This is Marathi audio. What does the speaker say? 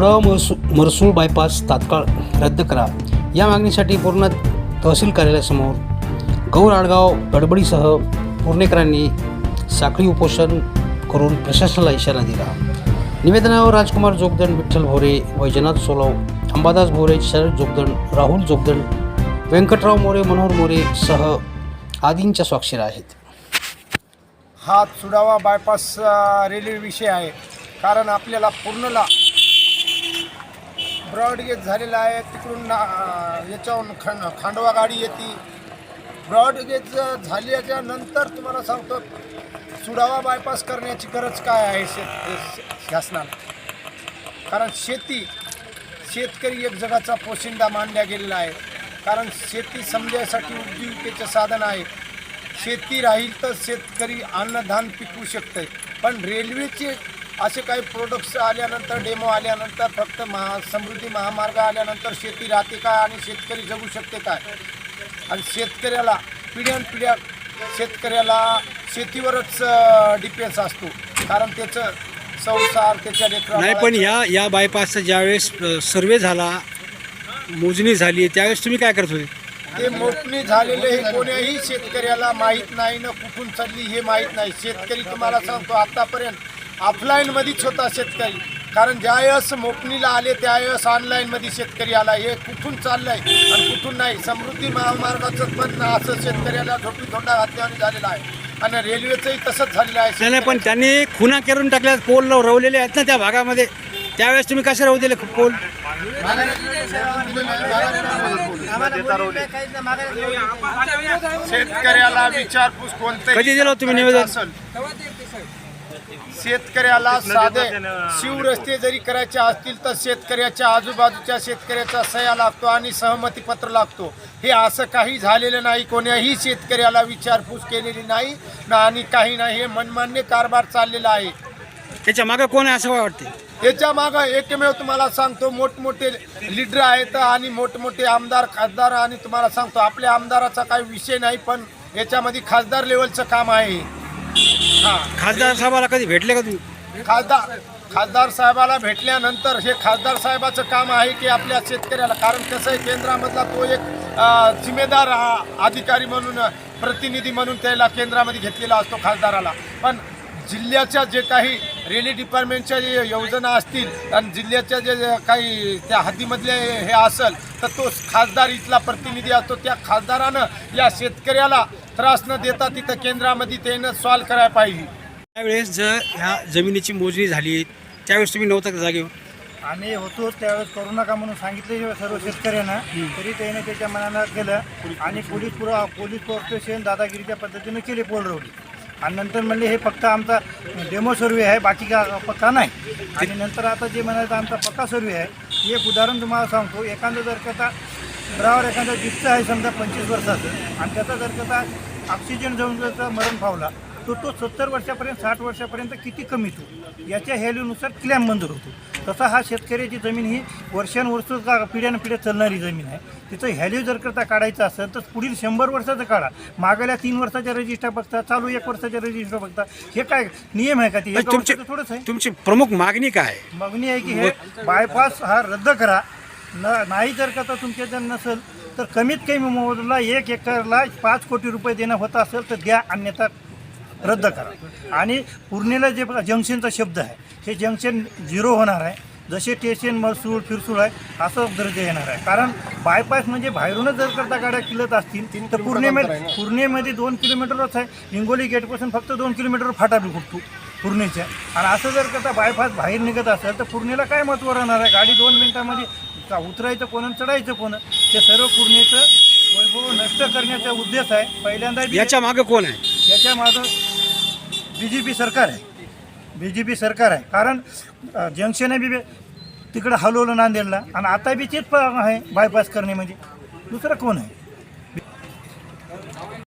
सुडावा महसू महसूल बायपास तात्काळ रद्द करा. या मागणीसाठी पूर्ण तहसील कार्यालयासमोर गौर आडगाव गडबडीसह पुणेकरांनी साखळी उपोषण करून प्रशासनाला इशारा दिला. निवेदनावर राजकुमार जोगदंड विठ्ठल भोरे वैजनाथ सोलव अंबादास भोरे शरद जोगदंड राहुल जोगदंड व्यंकटराव मोरे मनोहर मोरे सह आदींच्या स्वाक्षऱ्या आहेत. हा चुडावा बायपास रेल्वे विषय आहे. कारण आपल्याला पूर्णला ब्रॉडगेज झालेला आहे तिकडून ना याच्याहून खंड खांडवा गाडी येते. ब्रॉडगेज झाल्याच्यानंतर तुम्हाला सांगतो सुडावा बायपास करण्याची गरज काय आहे शेत शासनाला? कारण शेती शेतकरी एक जगाचा पोशिंदा मानला गेलेला आहे. कारण शेती समजायसाठी उपजीविकेचे साधन आहे. शेती राहील तर शेतकरी अन्नधान पिकवू शकतं पण रेल्वेचे असे काही प्रोडक्ट्स आल्यानंतर डेमो आल्यानंतर फक्त महा समृद्धी महामार्ग आल्यानंतर शेती राहते काय आणि शेतकरी जगू शकते काय आणि शेतकऱ्याला पिढ्यानपिढ्या शेतकऱ्याला शेतीवरच डिपेंड्स असतो. कारण त्याचं संसार त्याच्या नाही पण या या बायपासचा ज्यावेळेस सर्वे झाला मोजणी झाली त्यावेळेस तुम्ही काय करत होते? ते मोठणी झालेले हे कोण्याही शेतकऱ्याला माहीत नाही ना कुठून चालली हे माहीत नाही. शेतकरी तुम्हाला सांगतो आतापर्यंत ऑफलाईन मध्येच होता शेतकरी. कारण ज्यावेळेस मोकणीला आले त्यावेळेस ऑनलाईन मध्ये शेतकरी आला. हे कुठून चाललंय आणि कुठून नाही? समृद्धी महामार्गाचं पण असं शेतकऱ्याला झोपी धोंडा घातल्याने झालेला आहे. आणि रेल्वेचंही तसंच झालेलं आहे. नाही नाही, पण त्यांनी खुना करून टाकल्या पोल रवलेले आहेत ना त्या भागामध्ये. त्यावेळेस तुम्ही कसे राहू दिले पोल? शेतकऱ्याला विचारपूस कोणते कधी दिलं तुम्ही निवेदन? शेतकऱ्याला साधे शिवरस्ते जरी करायचे असतील तर शेतकऱ्याच्या आजूबाजूच्या शेतकऱ्याचा सह्या लागतो आणि सहमती पत्र लागतो. हे असं काही झालेलं नाही. कोण्याही शेतकऱ्याला विचारपूस केलेली नाही ना आणि काही नाही. हे मनमान्य कारभार चाललेला आहे. त्याच्या मागं कोण आहे असं वाटते याच्या मागं एकमेव तुम्हाला सांगतो मोठमोठे लीडर आहेत आणि मोठमोठे आमदार खासदार आणि तुम्हाला सांगतो आपल्या आमदाराचा काही विषय नाही पण याच्यामध्ये खासदार लेवलचं काम आहे. खासदार साहेबाला कधी भेटले का तुम्ही? खासदार खासदार साहेबाला भेटल्यानंतर हे खासदार साहेबाचं काम आहे की आपल्या शेतकऱ्याला कारण कसं आहे केंद्रामधला तो एक अ, जिम्मेदार अधिकारी म्हणून अ, प्रतिनिधी म्हणून त्याला केंद्रामध्ये घेतलेला असतो खासदाराला. पण जिल्ह्याच्या जे काही रेल्वे डिपार्टमेंटच्या जे योजना असतील आणि जिल्ह्याच्या जे जे काही त्या हद्दीमधले हे असेल तर तो खासदार इथला प्रतिनिधी असतो. त्या खासदारानं या शेतकऱ्याला त्रास न देता तिथं केंद्रामध्ये त्यानं सॉल्व करायला पाहिजे. त्यावेळेस जर ह्या जमिनीची मोजणी झाली त्यावेळेस तुम्ही नव्हता का जागेवर? आम्ही होतो त्यावेळेस करू नका म्हणून सांगितले सर्व शेतकऱ्यांना. तरी त्याने त्याच्या मनाला केलं आणि पोलीस पुरा पोलीस कॉर्पोरेशन दादागिरीच्या पद्धतीने केले पोल रवली आणि नंतर म्हणले हे फक्त आमचा डेमो सर्वे आहे बाकी का पक्का नाही. आणि नंतर आता जे म्हणायचं आमचा पक्का सर्वे आहे. एक उदाहरण तुम्हाला सांगतो. एखादं जर का बराबर एखादा जिप्स आहे समजा पंचवीस वर्षाचं आणि त्याचा जर का ऑक्सिजन जाऊन जर मरण पावला तो तो सत्तर वर्षापर्यंत साठ वर्षापर्यंत किती कमी होतो याच्या व्हॅल्यूनुसार क्लॅम मंजूर होतो. तसा हा शेतकऱ्याची जमीन ही वर्षानुवर्ष का पिढ्यानं पिढ्या चालणारी जमीन आहे. तिचं व्हॅल्यू जर करता काढायचं असेल तर पुढील शंभर वर्षाचं काढा. मागल्या तीन वर्षाच्या रजिस्टर बघता चालू एक वर्षाच्या रजिस्टर बघता हे काय नियम आहे का ते? थोडंच आहे. तुमची प्रमुख मागणी काय? मागणी आहे की हे बायपास हा रद्द करा. न नाही जर का तर तुमच्या जर नसेल तर कमीत कमी मोबदला एक एकरला पाच कोटी रुपये देणं होत असेल तर द्या अन्यथा रद्द करा. आणि पूर्णेला जे जंक्शनचा शब्द आहे हे जंक्शन झिरो होणार आहे. जसे स्टेशन मसूळ फिरसूळ आहे असं दर्जा येणार आहे. कारण बायपास म्हणजे बाहेरूनच जर करता गाड्या किलत असतील तर पूर्णेमध्ये पूर्णेमध्ये दोन किलोमीटरच आहे. हिंगोली गेटपासून फक्त दोन किलोमीटर फाटा फुटतो. पूर्णेच्या. आणि असं जर करता बायपास बाहेर निघत असेल तर पूर्णेला काय महत्त्व राहणार आहे? गाडी दोन मिनिटामध्ये का उतरायचं कोण चढायचं कोण? ते सर्व पूर्णेचं वैभव नष्ट करण्याचा उद्देश आहे. पहिल्यांदा याच्या मागं कोण आहे? याच्या मागं बी जे पी सरकार आहे. बी जे पी सरकार आहे. कारण जंक्शन आहे बी तिकडं हलवलं नांदेडला. आणि आता बी तेच आहे बायपास करणे म्हणजे. दुसरं कोण आहे?